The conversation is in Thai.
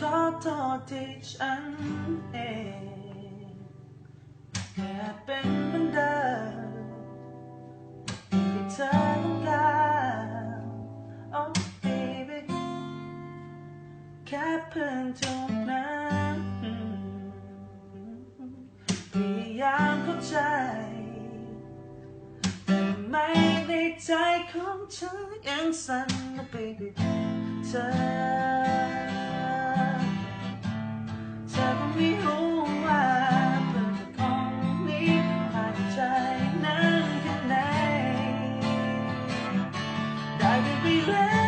ขอโทษที่ฉันเองแค่เป็นเหมือนเดิมที่เธอต้องการ Oh baby แค่เพื่อนเท่านั้นพยายามเข้าใจ แต่ไม่ในใจของฉันยังสั่นนะ baby เธอ ได้ไ